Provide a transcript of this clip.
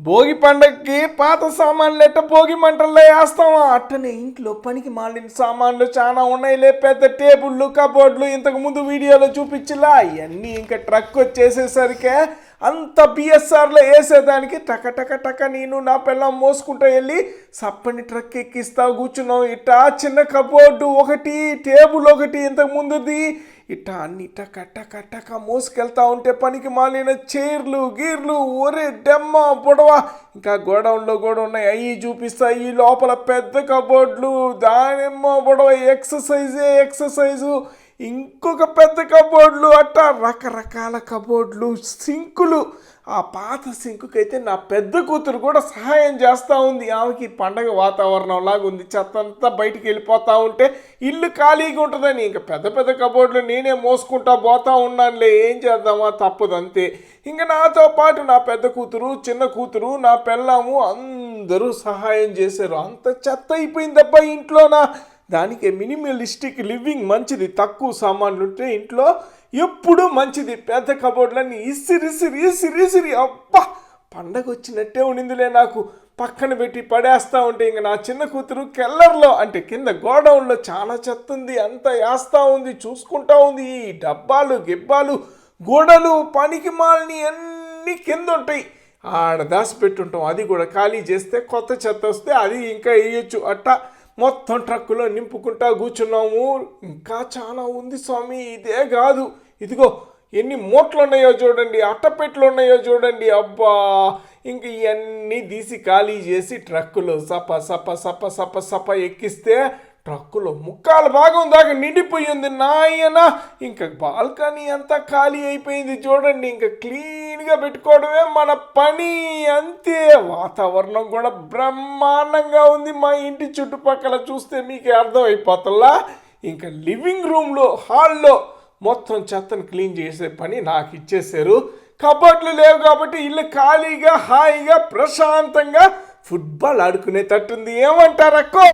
భోగి పండగకి పాత సామాన్లు ఎట్ట భోగి మంటల్లో వేస్తామా అట్టనే ఇంట్లో పనికి మాలిన సామాన్లు చాలా ఉన్నాయిలే పెద్ద టేబుళ్ళు కబోర్డ్లు ఇంతకు ముందు వీడియోలో చూపించిలా అవన్నీ ఇంకా ట్రక్ వచ్చేసేసరికి అంత బిఎస్ఆర్లో వేసేదానికి టక టక టక నేను నా పిల్లం మోసుకుంటూ వెళ్ళి సప్పని ట్రక్ ఎక్కిస్తా కూర్చున్నాం. ఇట్టా చిన్న కబోర్డు ఒకటి టేబుల్ ఒకటి ఇంతకు ముందుది. ఇట్టా అన్ని ఇట్ట కట్ట కట్టక మోసుకెళ్తా ఉంటే పనికి మాలిన చైర్లు గీర్లు ఒరే డెమ్మ పొడవ. ఇంకా గోడౌన్లో కూడా ఉన్నాయి. అవి చూపిస్తా ఈ లోపల పెద్ద కబోర్డ్లు దానిమ్మ పొడవ ఎక్సర్సైజే ఎక్సర్సైజు. ఇంకొక పెద్ద కబోర్డ్లు అట్ట రకరకాల కబోర్డ్లు సింకులు. ఆ పాత సింకుకైతే నా పెద్ద కూతురు కూడా సహాయం చేస్తూ ఉంది. ఆమెకి పండగ వాతావరణం లాగా ఉంది. చెత్త అంతా బయటికి వెళ్ళిపోతూ ఉంటే ఇల్లు ఖాళీగా ఉంటుందని ఇంకా పెద్ద పెద్ద కబోర్డులు నేనే మోసుకుంటా పోతా ఉన్నానులే. ఏం చేద్దామా? తప్పదంతే. ఇంకా నాతో పాటు నా పెద్ద కూతురు చిన్న కూతురు నా పెళ్ళాము అందరూ సహాయం చేశారు. అంత చెత్త అయిపోయిందబ్బా ఇంట్లోనా? దానికి మినిమలిస్టిక్ లివింగ్ మంచిది. తక్కువ సామాన్లు ఉంటే ఇంట్లో ఎప్పుడు మంచిది. పెద్ద కబోర్డ్లన్నీ ఇసిరిసిరి ఇసిరిసిరి అబ్బా! పండగ వచ్చినట్టే ఉండిందిలే నాకు. పక్కన పెట్టి పడేస్తా ఉంటే ఇంక నా చిన్న కూతురు కెల్లర్లో అంటే కింద గోడౌన్లో చాలా చెత్త ఉంది అంతా వేస్తూ ఉంది. చూసుకుంటా ఉంది. ఈ డబ్బాలు గిబ్బాలు గోడలు పనికి మాలని అన్నీ కింద ఉంటాయి ఆడ దాసి పెట్టుంటాం అది కూడా ఖాళీ చేస్తే కొత్త చెత్త వస్తే అది ఇంకా వేయచ్చు. అట్టా మొత్తం ట్రక్కులో నింపుకుంటా కూర్చున్నాము. ఇంకా చాలా ఉంది స్వామి ఇదే కాదు. ఇదిగో ఎన్ని మూట్లు ఉన్నాయో చూడండి అట్టపెట్లు ఉన్నాయో చూడండి. అబ్బా ఇంక ఇవన్నీ తీసి ఖాళీ చేసి ట్రక్కులో సప సప సప సప సప ఎక్కిస్తే ట్రక్కులో ముక్కాల భాగం దాకా నిండిపోయింది నాయన. ఇంకా బాల్కనీ అంతా ఖాళీ అయిపోయింది చూడండి. ఇంకా క్లీన్గా పెట్టుకోవడమే మన పని. అంతే. వాతావరణం కూడా బ్రహ్మాండంగా ఉంది మా ఇంటి చుట్టుపక్కల చూస్తే మీకు అర్థమైపోతుందా? ఇంకా లివింగ్ రూమ్లో హాల్లో మొత్తం చెత్తను క్లీన్ చేసే పని నాకు ఇచ్చేసారు కబడ్లు లేవు కాబట్టి ఇల్లు ఖాళీగా హాయిగా ప్రశాంతంగా ఫుట్బాల్ ఆడుకునేటట్టుంది. ఏమంటారు అక్కో?